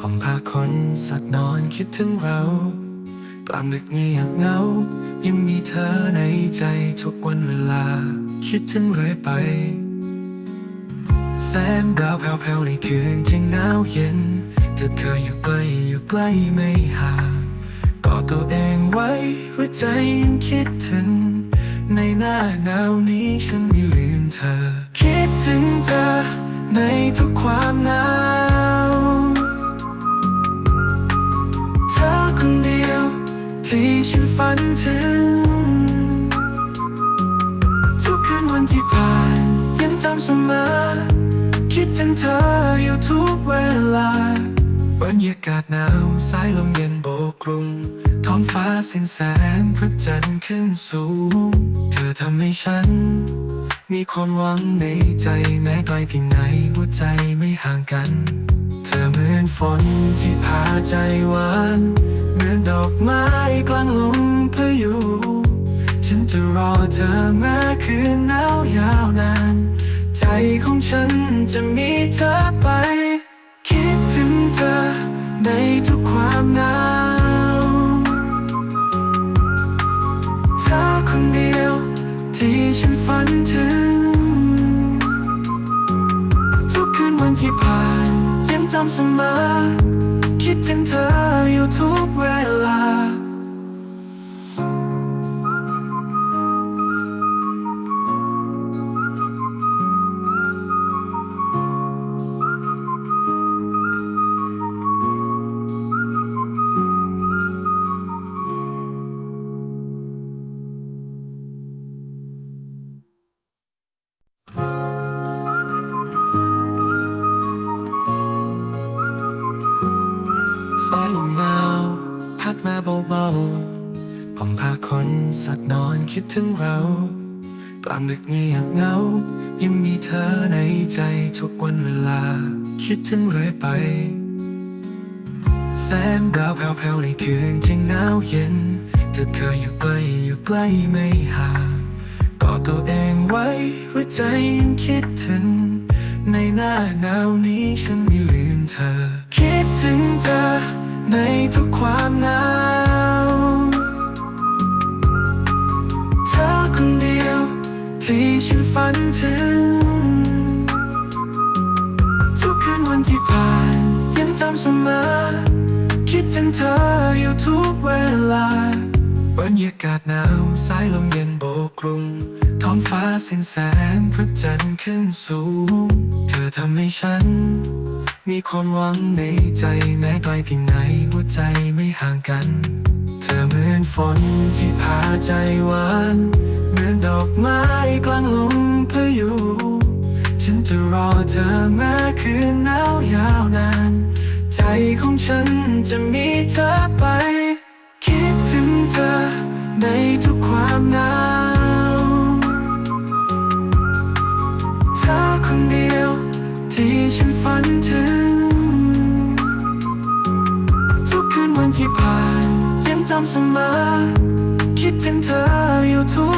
ผมพาคนสัตว์นอนคิดถึงเรากลางดึกเงียบเงา ยังมีเธอในใจทุกวันเวลา คิดถึงเรื่อยไป แสงดาวแผ่วๆในคืนที่หนาวเย็นจะเคยอยู่ใกล้อยู่ใกล้ไม่ห่างกอดตัวเองไว้หัวใจยังคิดถึง ในหน้าหนาวนี้ฉัน ถึง ทุกคืนวันที่ผ่านยังจำเสมอ คิดถึงเธออยู่ทุกเวลาบรรยากาศหนาวสายลมเย็นโบกกรุงท้องฟ้าสิ้นแสงพระจันทร์ขึ้นสูง เธอทำให้ฉัน มีความหวังในใจแม้ไกลเพียงไหนหัวใจไม่ห่างกัน เธอเหมือนฝนที่พาใจหวาน เหมือนดอกไม้กลางลม พายุฉันจะรอเธอแม้คืนหนาวยาวนาน ใจของฉันจะมีเธอไป คิดถึงเธอในทุกความหนาวเธอคนเดียวที่ฉันฝันถึง ทุกคืนวันที่ผ่านยังจำเสมอ คิดถึงเธออยู่ทุกเวลา พัดมาเบาๆผมพาคนสัตว์นอนคิดถึงเรากลางดึกเงียบเงา ยังมีเธอในใจทุกวันเวลา คิดถึงเรื่อยไป แสงดาวแผ่วๆในคืนที่หนาวเย็นจะเคยอยู่ใกล้อยู่ใกล้ไม่ห่างกอดตัวเองไว้หัวใจยังคิดถึง ในหน้าหนาวนี้ฉัน ความหนาวเธอคนเดียว ที่ฉันฝันถึง ทุกคืนวันที่ผ่าน ยังจำเสมอ คิดถึงเธออยู่ทุกเวลาบรรยากาศหนาวสายลมเย็นโบกกรุง ท้องฟ้าสิ้นแสงพระจันทร์ขึ้นสูง เธอทำให้ฉัน มีความหวังในใจแม้ไกลเพียงไหน ใจไม่ห่างกัน เธอเหมือนฝนที่พาใจหวาน เหมือนดอกไม้กลางลมพายุ ฉันจะรอเธอแม้คืนหนาวยาวนาน ใจของฉันจะมีเธอไป คิดถึงเธอในทุกความหนาวเธอคนเดียวที่ฉันฝันถึง เสมอ คิดถึงเธออยู่ทุก